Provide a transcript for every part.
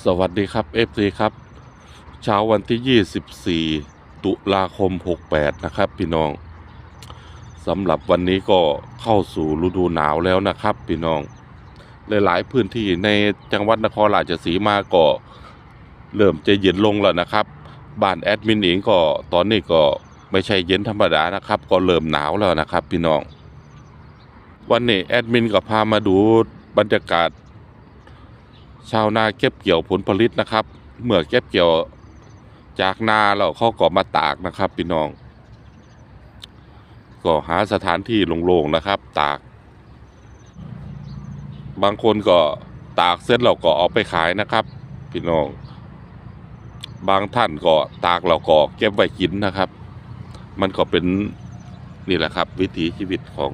สวัสดีครับ FC ครับเช้าวันที่ 24 ตุลาคม 68 นะครับ พี่น้องสำหรับวันนี้ก็เข้าสู่ฤดูหนาวแล้วนะครับ พี่น้องหลายๆพื้นที่ในจังหวัดนครราชสีมาก็เริ่มจะเย็นลงแล้วนะครับ บ้านแอดมินเองก็ตอนนี้ก็ไม่ใช่เย็นธรรมดานะครับ ก็เริ่มหนาวแล้วนะครับ พี่น้อง วันนี้แอดมินก็พามาดูบรรยากาศ ชาวนาเก็บเกี่ยวผลผลิตนะครับ เมื่อเก็บเกี่ยวจากนาแล้วเขาก็มาตากนะครับพี่น้อง ก็หาสถานที่โล่งๆนะครับ ตาก บางคนก็ตากเสร็จเราก็เอาไปขายนะครับพี่น้อง บางท่านก็ตากเราก็เก็บไว้กินนะครับ มันก็เป็นนี่แหละครับ วิถีชีวิตของ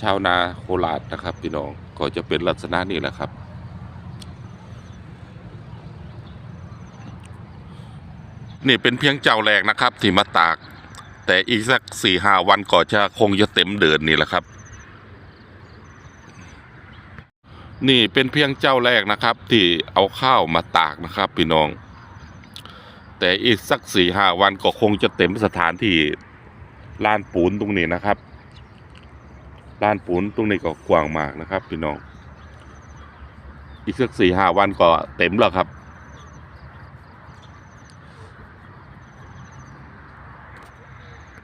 ชาวนาโคราชนะครับ พี่น้องก็จะเป็นลักษณะนี้แหละครับ นี่เป็นเพียงเจ้าแรกนะครับ ที่มาตาก แต่อีกสักสี่ห้าวันก็จะคงจะเต็มเดินนี่แหละครับ นี่เป็นเพียงเจ้าแรกนะครับ ที่เอาข้าวมาตากนะครับพี่น้อง แต่อีกสักสี่ห้าวันก็คงจะเต็มสถานที่ลานปูนตรงนี้นะครับลานปูนตรงนี้ก็กว้างมากนะครับ พี่น้อง อีกสักสี่ห้าวันก็เต็มแล้วครับ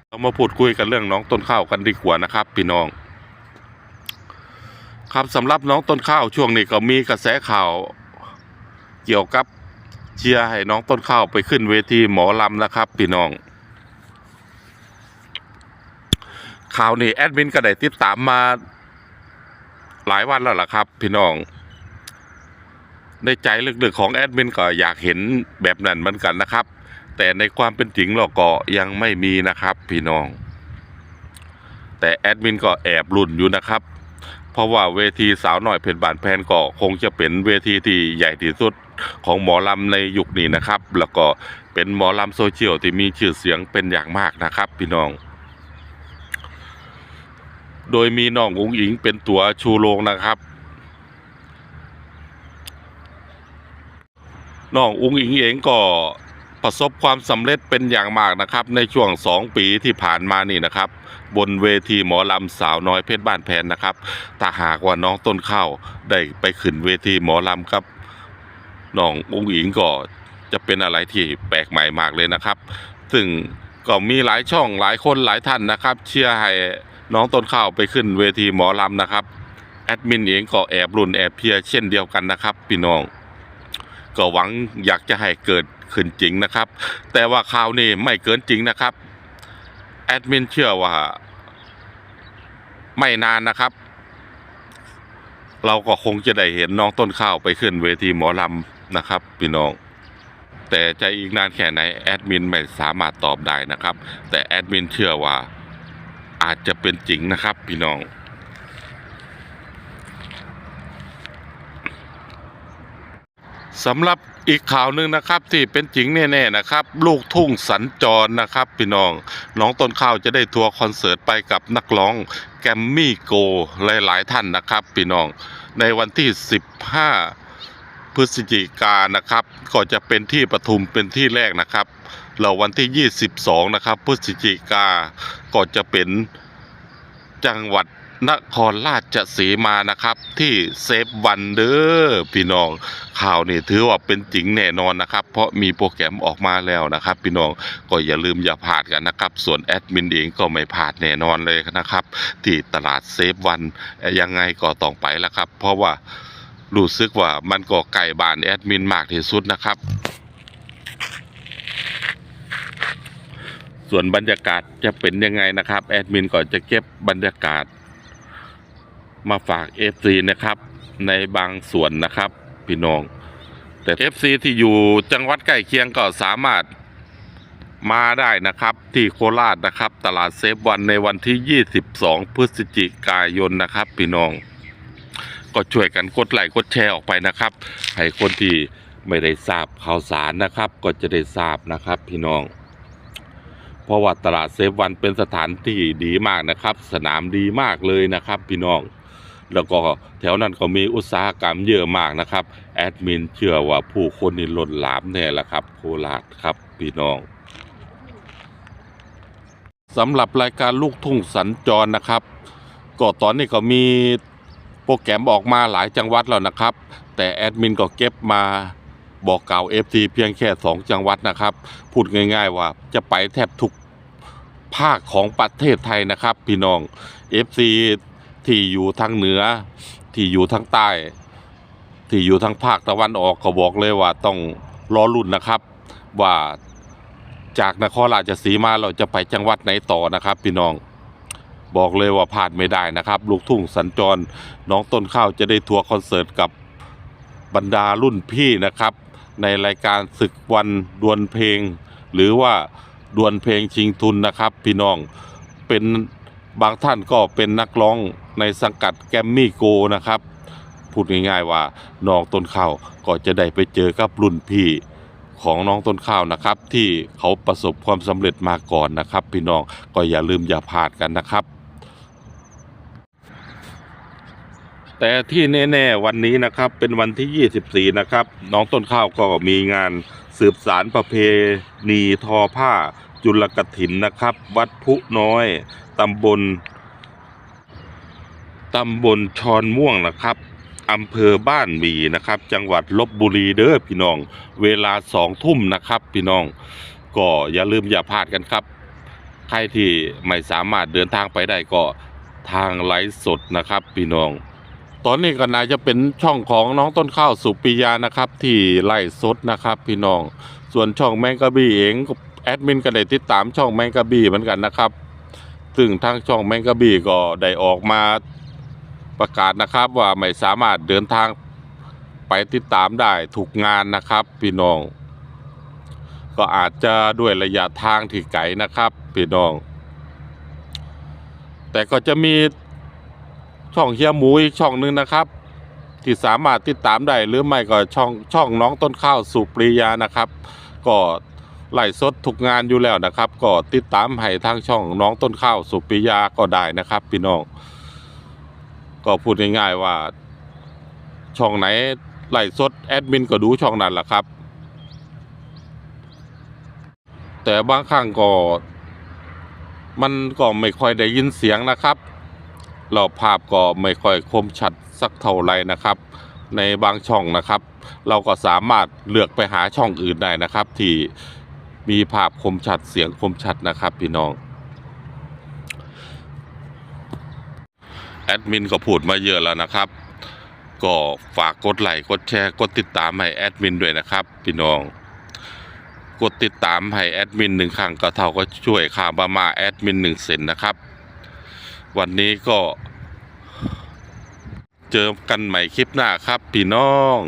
เรา มาพูดคุยกันเรื่องน้องต้นข้าวกันดีกว่านะครับพี่น้อง ครับสำหรับน้องต้นข้าวช่วงนี้ก็มีกระแสข่าวเกี่ยวกับเชียร์ให้น้องต้นข้าวไปขึ้นเวทีหมอลำนะครับพี่น้อง ข่าวนี้แอดมินก็ได้ติดตามมาหลายวันแล้วล่ะครับ พี่น้อง ในใจลึกๆของแอดมินก็อยากเห็นแบบนั้นเหมือนกันนะครับ แต่ในความเป็นจริงเราก็ยังไม่มีนะครับพี่น้อง แต่แอดมินก็แอบลุ่นอยู่นะครับ เพราะว่าเวทีสาวหน่อยเพชรบานแพนก็คงจะเป็นเวทีที่ใหญ่ที่สุดของหมอลำในยุคนี้นะครับ แล้วก็เป็นหมอลำโซเชียลที่มีชื่อเสียงเป็นอย่างมากนะครับ พี่น้อง โดยมีน้องอุ๋งอิงเป็นตัวชูโรงนะครับน้องอุ๋งอิงเองก็ ประสบความสำเร็จเป็นอย่างมากนะครับ ในช่วงสองปีที่ผ่านมานี่นะครับ บนเวทีหมอลำสาวน้อยเพชรบ้านแพนนะครับถ้าหากว่าน้องต้นข้าวได้ไปขึ้นเวทีหมอลำครับน้ององอิงก็จะเป็นอะไรที่แปลกใหม่มากเลยนะครับ ซึ่งก็มีหลายช่องหลายคนหลายท่านนะครับ เชียร์ให้น้องต้นข้าวไปขึ้นเวทีหมอลำนะครับแอดมินเองก็แอบรุนแอบเพียเช่นเดียวกันนะครับ พี่น้อง ก็หวังอยากจะให้เกิด ขึ้นจริงนะครับ แต่ว่าข่าวนี้ไม่เกินจริงนะครับแอดมินเชื่อว่า ไม่นานนะครับ เราก็คงจะได้เห็นน้องต้นข้าวไปขึ้นเวทีหมอลำนะครับพี่น้องแต่จะอีกนานแค่ไหนแอดมินไม่สามารถตอบได้นะครับ แต่แอดมินเชื่อว่าอาจจะเป็นจริงนะครับพี่น้อง สำหรับอีกข่าวหนึ่งนะครับที่เป็นจริงแน่ๆนะครับ ลูกทุ่งสัญจรนะครับพี่น้องน้องต้นข้าวจะได้ทัวร์คอนเสิร์ตไปกับนักร้องแกมมี่โกหลายๆท่านนะครับพี่น้องในวันที่ 15 พฤศจิกายนนะครับก็จะเป็นที่ปทุมเป็นที่แรกนะครับแล้ววันที่ 22 นะครับพฤศจิกาก็จะเป็นจังหวัด นครราชสีมานะครับ ที่เซฟวันเดอร์พี่น้องข่าวนี่ถือว่าเป็นจริงแน่นอนนะครับ เพราะมีโปรแกรมออกมาแล้วนะครับ พี่น้องก็อย่าลืมอย่าพลาดกันนะครับ ส่วนแอดมินเองก็ไม่พลาดแน่นอนเลยนะครับ ที่ตลาดเซฟวันยังไงก็ต้องไปแล้วครับ เพราะว่ารู้สึกว่ามันก็ไก่บานแอดมินมากที่สุดนะครับ ส่วนบรรยากาศจะเป็นยังไงนะครับ แอดมินก็จะเก็บบรรยากาศ มาฝาก FC นะครับ ในบางส่วนนะครับ พี่น้อง แต่ FC ที่อยู่จังหวัดใกล้เคียงก็สามารถมาได้นะครับที่โคราชนะครับ ตลาดเซฟวันในวันที่ 22 พฤศจิกายนนะครับ พี่น้อง ก็ช่วยกันกดไลค์กดแชร์ออกไปนะครับ ให้คนที่ไม่ได้ทราบข่าวสารนะครับ ก็จะได้ทราบนะครับ พี่น้อง เพราะว่าตลาดเซฟวันเป็นสถานที่ดีมากนะครับ สนามดีมากเลยนะครับ พี่น้อง แล้วก็แถวนั้นก็มีอุตสาหกรรมเยอะมากนะครับ แอดมินเชื่อว่าผู้คนนี่ล้นหลามแน่ละครับ โคราชครับพี่น้องสำหรับรายการลูกทุ่งสัญจรนะครับ ก็ตอนนี้ก็มีโปรแกรมออกมาหลายจังหวัดแล้วนะครับ แต่แอดมินก็เก็บมาบอกกล่าว FC เพียงแค่ 2 จังหวัดนะครับ พูดง่าย ๆ ว่าจะไปแทบทุกภาคของประเทศไทยนะครับ พี่น้อง FC ที่อยู่ทางเหนือ ที่อยู่ทางใต้ ที่อยู่ทางภาคตะวันออกก็บอกเลยว่าต้องรอรุ่นนะครับ ว่าจากนครราชสีมาเราจะไปจังหวัดไหนต่อนะครับพี่น้องบอกเลยว่าพลาดไม่ได้นะครับ ลูกทุ่งสัญจรน้องต้นข้าวจะได้ทัวร์คอนเสิร์ตกับบรรดารุ่นพี่นะครับ ในรายการศึกวันดวลเพลง หรือว่าดวลเพลงชิงทุนนะครับ พี่น้องเป็นบางท่านก็เป็นนักร้อง ในสังกัดแกรมมี่โกนะครับ พูดง่ายๆว่าน้องต้นข้าวก็จะได้ไปเจอกับรุ่นพี่ของน้องต้นข้าวนะครับ ที่เขาประสบความสำเร็จมาก่อนนะครับ พี่น้องก็อย่าลืมอย่าพลาดกันนะครับ แต่ที่แน่ๆวันนี้นะครับเป็นวันที่ 24 นะครับ น้องต้นข้าวก็มีงานสืบสารประเพณีทอผ้าจุลกถินนะครับ วัดพุน้อยตำบล ตำบลชอนม่วงนะครับอำเภอบ้านหมีนะครับ จังหวัดลบบุรีเด้อพี่น้อง เวลาสองทุ่มนะครับ พี่น้องก็อย่าลืมอย่าพลาดกันครับ ใครที่ไม่สามารถเดินทางไปได้ก็ทางไลฟ์สดนะครับ พี่น้อง ตอนนี้ก็น่าจะเป็นช่องของน้องต้นข้าวสุปิยานะครับ ที่ไล่สดนะครับ พี่น้อง ส่วนช่องแมงกะบี้เองแอดมินก็ได้ติดตามช่องแมงกะบี้เหมือนกันนะครับ ซึ่งทางช่องแมงกะบี้ก็ได้ออกมา ประกาศนะครับว่าไม่สามารถเดินทางไปติดตามได้ทุกงานนะครับพี่น้อง ก็อาจจะด้วยระยะทางที่ไกลนะครับพี่น้อง แต่ก็จะมีช่องเฮียหมูอีกช่องหนึ่งนะครับที่สามารถติดตามได้หรือไม่ก็ช่องช่องน้องต้นข้าวสุปริยานะครับ ก็ไล่สดทุกงานอยู่แล้วนะครับ ก็ติดตามให้ทางช่องน้องต้นข้าวสุปริยาก็ได้นะครับ พี่น้อง ก็พูดง่ายๆว่า ช่องไหนไล่สดแอดมินก็ดูช่องนั้นแหละครับ แต่บางครั้งก็มันก็ไม่ค่อยได้ยินเสียงนะครับเราภาพก็ไม่ค่อยคมชัดสักเท่าไหรนะครับ ในบางช่องนะครับ เราก็สามารถเลือกไปหาช่องอื่นได้นะครับ ที่มีภาพคมชัดเสียงคมชัดนะครับ พี่น้อง แอดมินก็พูดมาเยอะแล้วนะครับ ก็ฝากกดไลค์กดแชร์กดติดตามให้แอดมินด้วยนะครับพี่น้อง กดติดตามให้แอดมินหนึ่งครั้งก็เท่าก็ช่วยค่าบามาแอดมินหนึ่งเซนนะครับ วันนี้ก็เจอกันใหม่คลิปหน้าครับพี่น้อง